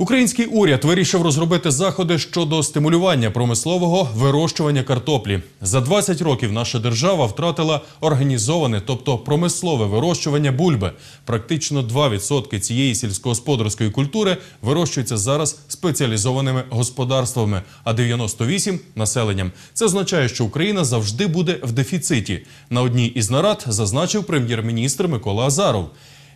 Український уряд вирішив розробити заходи щодо стимулювання промислового вирощування картоплі. За 20 років наша держава втратила організоване, тобто промислове вирощування бульби. Практично 2% цієї сільськогосподарської культури вирощується зараз спеціалізованими господарствами, а 98 – населенням. Це означає, що Україна завжди буде в дефіциті. На одній із нарад зазначив прем'єр-міністр Микола Азаров.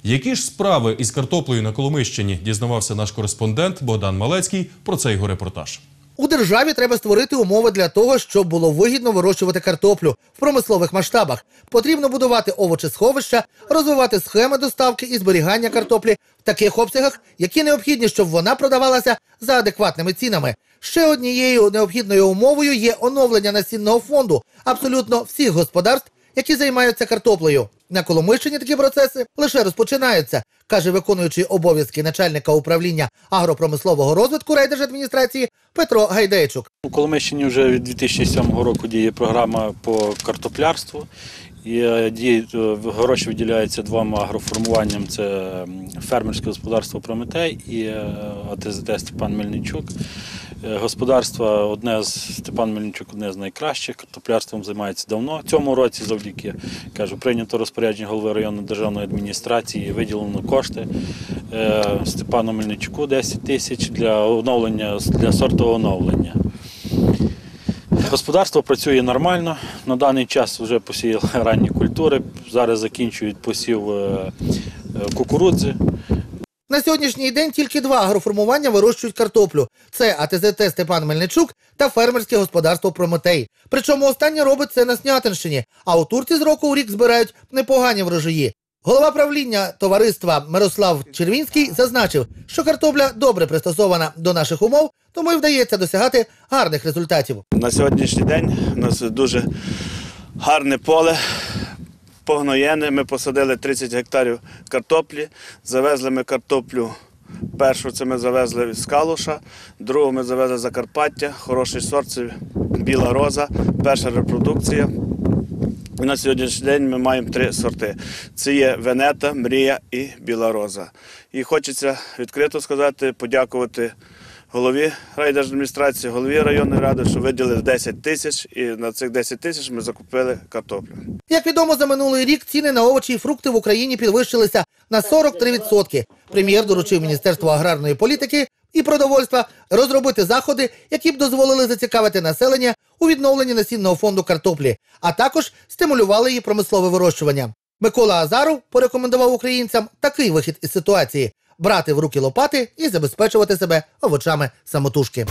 Які ж справи із картоплею на Коломищині дізнавався наш кореспондент Богдан Малецький про цей його репортаж. У державі треба створити умови для того, щоб було вигідно вирощувати картоплю в промислових масштабах. Потрібно будувати овочесховища, розвивати схеми доставки і зберігання картоплі в таких обсягах, які необхідні, щоб вона продавалася за адекватними цінами. Ще однією необхідною умовою є оновлення насінного фонду абсолютно всіх господарств, які займаються картоплею. На Коломийщині такі процеси лише розпочинаються, каже виконуючий обов'язки начальника управління агропромислового розвитку райдержадміністрації Петро Гайдейчук. У Коломийщині вже від 2007 року діє програма по картоплярству. І е, гроші виділяються двом агроформуванням: це фермерське господарство Прометей і е, АТЗТ Степан Мельничук. Е, Господарство одне з Степан Мельничук одне з найкращих. Картоплярством займається давно. Цьому році, завдяки кажу, прийнято розпорядження голови районної державної адміністрації, виділено кошти Степану Мельничуку 10 тисяч для оновлення для сортового оновлення. Господарство працює нормально. На даний час вже посіяли ранні культури. Зараз закінчують посів е, е, кукурудзи. На сьогоднішній день тільки два агроформування вирощують картоплю: це АТЗТ Степан Мельничук та фермерське господарство Прометей. Причому останнє робить це на Снятинщині, а у Турці з року у рік збирають непогані врожаї. Голова правління товариства Мирослав Червінський зазначив, що картопля добре пристосована до наших умов, тому й вдається досягати гарних результатів. На сьогоднішній день у нас дуже гарне поле. Погноєне. Ми посадили 30 гектарів картоплі. Завезли ми картоплю. Першу це ми завезли з Калуша, другу ми завезли з Закарпаття. Хороший сорт це біла роза, перша репродукція. І на сьогоднішній день ми маємо три сорти: це є Венета, Мрія і Біла Роза. І хочеться відкрито сказати, подякувати голові райдержадміністрації, голові районної ради, що виділили 10 тисяч, і на цих 10 тисяч ми закупили картоплю. Як відомо, за минулий рік ціни на овочі і фрукти в Україні підвищилися на 43%. Прем'єр доручив Міністерству аграрної політики і продовольства розробити заходи, які б дозволили зацікавити населення у відновленні насінного фонду картоплі, а також стимулювали її промислове вирощування. Микола Азаров порекомендував українцям такий вихід із ситуації: брати в руки лопати і забезпечувати себе овочами самотужки.